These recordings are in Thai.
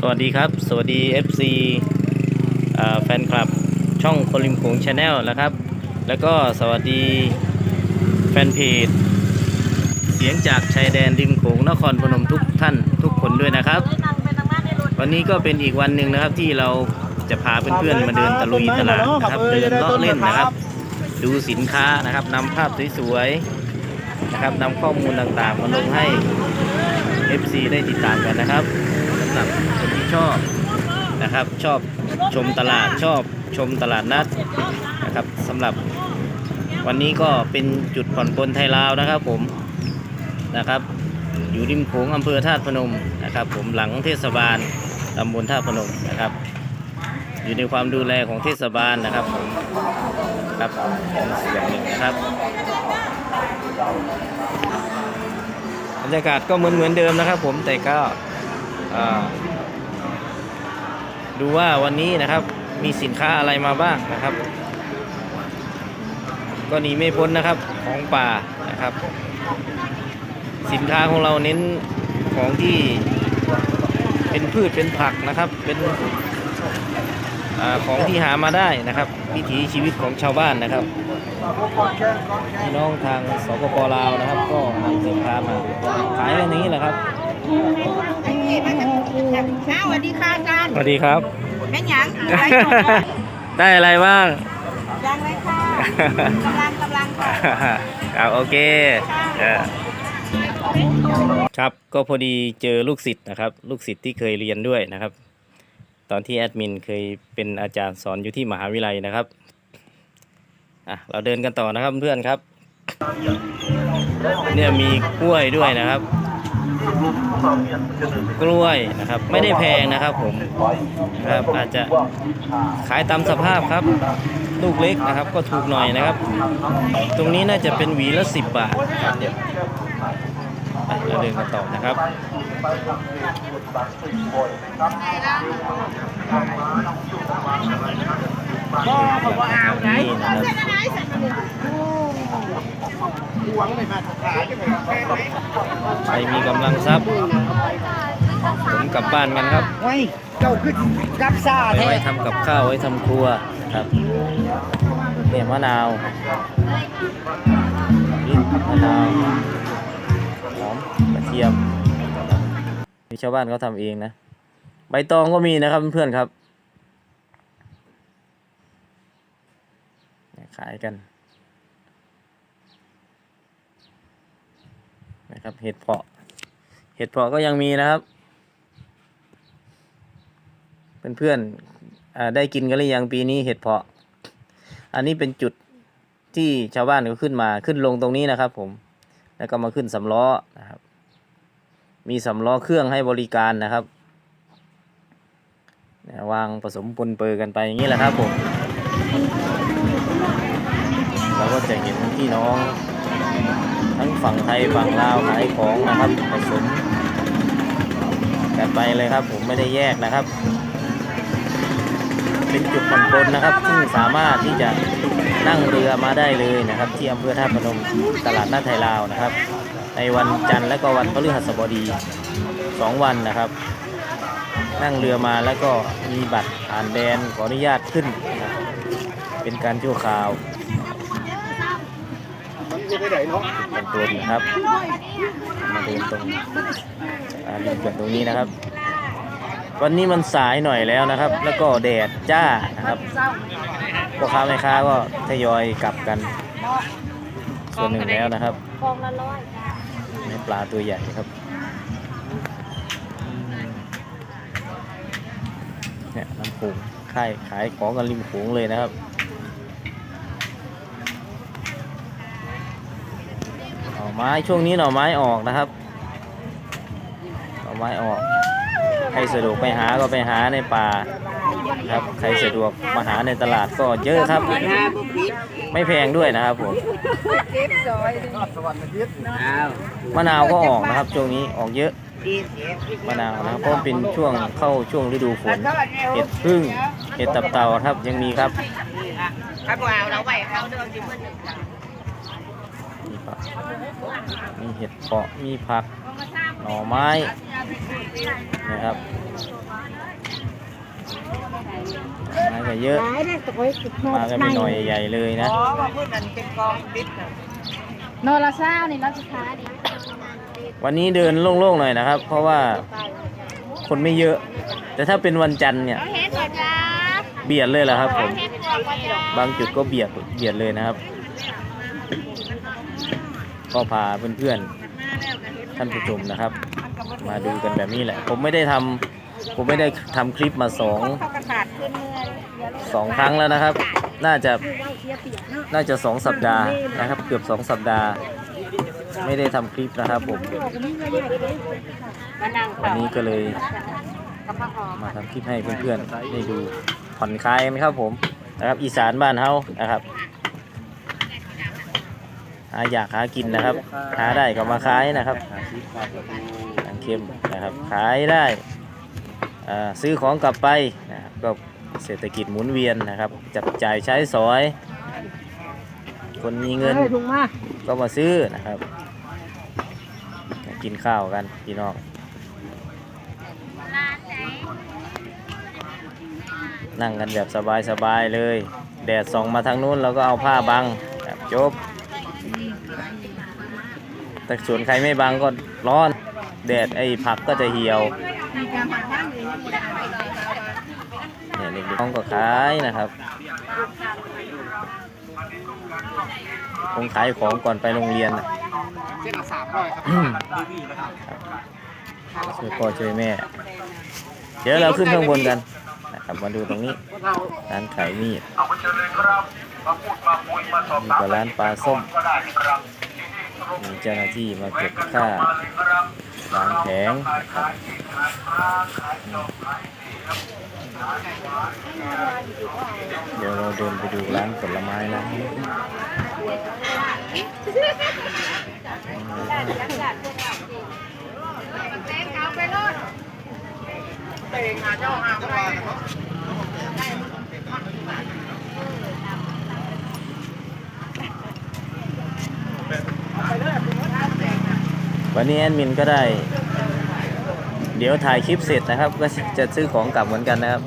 สวัสดีครับ สวัสดี FC แฟนคลับช่องคนริมโขงชาแนลนะครับ แล้วก็สวัสดีแฟนเพจเสียงจากชายแดนริมโขงนครพนมทุกท่านทุกคนด้วยนะครับ วันนี้ก็เป็นอีกวันหนึ่งนะครับที่เราจะพาเพื่อนๆมาเดินตะลุยตลาดนะครับเดินเลาะเล่นนะครับ ดูสินค้านะครับนำภาพสวยๆนะครับนำข้อมูลต่างๆมาลงให้ FC ได้ติดตามกันนะครับำหรับคนที่ชอบนะครับ ชอบชมตลาดชอบชมตลาดนัดนะครับสำหรับวันนี้ก็เป็นจุดผ่อนปลนไทยลาวนะครับผมนะครับ อยู่ริมโขงอำเภอธาตุพนมนะครับ ผมหลังเทศบาลตำบลธาตุพนมนะครับ อยู่ในความดูแลของเทศบาลนะครับผมครับเป็นส่วนหนึ่งนะครับบรรยากาศก็เหมือนเหมือนเดิมนะครับ ผมแต่ก็ ดูว่าวันนี้นะครับมีสินค้าอะไรมาบ้างนะครับ ก็หนีไม่พ้นนะครับของป่านะครับ สินค้าของเราเน้นของที่เป็นพืชเป็นผักนะครับเป็นอของที่หามาได้นะครับวิถีชีวิตของชาวบ้านนะครับพี่น้องทางสปปลาวนะครับ ก็นำสินค้ามาขายแบบนี้แหละครับ วัสดีค่ะอาจารย์สวัสดีครับ แม่หยังไรจบก่อนได้อะไรบ้าง ยังเลยค่ะกำลังกำลังค่ะ ครับโอเคเออครับก็พอดีเจอลูกศิษย์นะครับ ลูกศิษย์ที่เคยเรียนด้วยนะครับ ตอนที่แอดมินเคยเป็นอาจารย์สอนอยู่ที่มหาวิทยาลัยนะครับอะเราเดินกันต่อนะครับเพื่อนครับ เนี่ยมีกล้วยด้วยนะครับ กล้วยนะครับไม่ได้แพงนะครับผมนะครับอาจจะขายตามสภาพครับ ลูกเล็กนะครับก็ถูกหน่อยนะครับ ตรงนี้น่าจะเป็นหวีละสิบบาทครับเดี๋ยวไปเราเดินกันต่อนะครับบ่บ่บ่เอาไหนนี่นะครับไหน ใส่มาเลยใครมีกำลังทรัพย์ผมกลับบ้านกันครับไว้เจ้าขึ้นกับซาไปแท้ไว้ทำกับข้าวไว้ทำครัวครับเนี่ยมะนาวพริกมะนาวหอมกระเทียมนี่ชาวบ้านเขาทำเองนะ ใบตองก็มีนะครับเพื่อนๆครับ ขายกันนะ ครับ เห็ดเพาะ เห็ดเพาะก็ยังมีนะครับ เพื่อนๆอ่าได้กินกันหรือยังปีนี้เห็ดเพาะ อันนี้เป็นจุดที่ชาวบ้านก็ขึ้นมาขึ้นลงตรงนี้นะครับ ผม แล้วก็มาขึ้นสำล้อนะครับ มีสำล้อเครื่องให้บริการนะครับวางผสมปนเปื้อกันไปอย่างนี้แหละครับผม เราก็จะเห็นพี่น้อง ฝั่งไทยฝั่งลาวขายของนะครับผสมกันไปเลยครับ ผมไม่ได้แยกนะครับ เป็นจุดผ่อนปลนนะครับ ซึ่งสามารถที่จะนั่งเรือมาได้เลยนะครับ ที่อำเภอท่าพนมตลาดหน้าไทยลาวนะครับ ในวันจันทร์และก็วันพฤหัสบดีสองวันนะครับ นั่งเรือมาแล้วก็มีบัตรผ่านแดนขออนุญาตขึ้น เป็นการชั่วคราว เป็นตัวดีครับมาเดินตรงอ่าริมเขื่อนตรงนี้นะครับ วันนี้มันสายหน่อยแล้วนะครับ แล้วก็แดดจ้านะครับพ่อค้าแม่ค้าก็ทยอยกลับกัน ส่วนหนึ่งแล้วนะครับฟองละร้อยในปลาตัวใหญ่ครับเนี่ยน้ำโขงค่ายขายของกันริมโขงเลยนะครับ หน่อ ไม้ช่วงนี้หน่อไม้ออกนะครับ หน่อไม้ออก ใครสะดวกไปหาก็ไปหาในป่าครับ ใครสะดวกมาหาในตลาดก็เยอะครับ ไม่แพงด้วยนะครับผมมะนาวก็ออกนะครับช่วงนี้ออกเยอะมะนาวนะครับเพราะเป็นช่วงเข้าช่วงฤดูฝนเห็ดพึ่งเห็ดตับเต่าครับยังมีครับครับเราไว้เอาเดินสิเพิ่นมีผัก มีเห็ดเปาะมีผัก หน่อไม้นะครับก็เยอะหลายนะตะโกยสุดโนมากันเป็นหน่อยใหญ่ๆเลยนะอ๋อว่าพูดนั่นเป็นกองดิบน่ะโนละเศร้านี่รัชค้าดิวันนี้เดินโล่งๆหน่อยนะครับ เพราะว่าคนไม่เยอะ แต่ถ้าเป็นวันจันทร์เนี่ยเฮ็ดก่อนจ้าเบียดเลยแหละครับผมเฮ็ดก่อนจ้าบางจุดก็เบียดเบียดเลยนะครับ ก็พาเพื่อนๆท่านผู้ชมนะครับ มาดูกันแบบนี้แหละ ผมไม่ได้ทำผมไม่ได้ทำคลิปมาสองสองครั้งแล้วนะครับ น่าจะน่าจะสองสัปดาห์นะครับ เกือบสองสัปดาห์ ไม่ได้ทำคลิปนะครับผมมานั่งวันนี้ก็เลยมาทำคลิปให้เพื่อนๆได้ดูผ่อนคลายกันครับผมนะครับ อีสานบ้านเฮานะครับ หาอยากหากินนะครับ หาได้ก็มาขายนะครับทางเข้มนะครับขายได้อ่าซื้อของกลับไปนะครับก็เศรษฐกิจหมุนเวียนนะครับ จับจ่ายใช้สอย คนมีเงินถุงมาก็มาซื้อนะครับมากินข้าวกันพี่น้องนั่งกันแบบสบายๆเลย แดดส่องมาทางนู้นเราก็เอาผ้าบังแบบจบ แต่ส่วนใครไม่บังก็ร้อน แดดไอ้ผักก็จะเหี่ยวเนี่ยเด็กๆน้องก็ขายนะครับคงขายของก่อนไปโรงเรียนน่ะเส้นละสามร้อยครับอืมช่วยพ่อช่วยแม่ เดี๋ยวเราขึ้นข้างบนกันนะครับมาดูตรงนี้ ร้านขายมีดนี่ก็ร้านปลาส้ม มีเจ้าหน้าที่มาเก็บค่าล้างแผงครับเดี๋ยวเราเดินไปดูร้านผลไม้ร้านนี้เตงหาเจ้าหาก็ได้นะครับ วันนี้แอดมินก็ได้ เดี๋ยวถ่ายคลิปเสร็จนะครับ ก็จะซื้อของกลับเหมือนกันนะครับ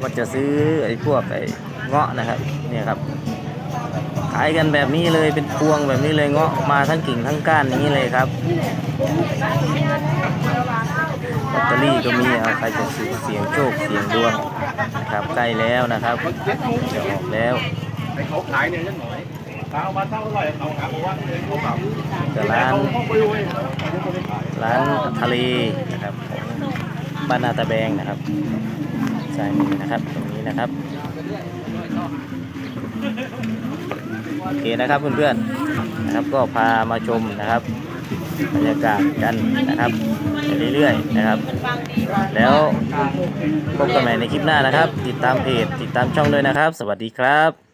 ว่าจะซื้อไอ้พวกไอ้เงาะนะครับเนี่ยครับ ขายกันแบบนี้เลยเป็นพวงแบบนี้เลยเงาะมาทั้งกิ่งทั้งก้านอย่างนี้เลยครับลอตเตอรี่ก็มีเอาใครจะซื้อเสียงโชคเสียงดวงนะครับใกล้แล้วนะครับจะออกแล้วไปเขาขายเนี่ยยังหน่อย เอามาเท่าไหร่เขาครับบอกว่าเขาขายกับร้านร้านทะเลนะครับบ้านนาตาแบงนะครับซ้ายมือนะครับตรงนี้นะครับโอเคนะครับเพื่อนๆนะครับก็พามาชมนะครับบรรยากาศกันนะครับไปเรื่อยๆนะครับ แล้วพบกันใหม่ในคลิปหน้านะครับ ติดตามเพจติดตามช่องด้วยนะครับ สวัสดีครับ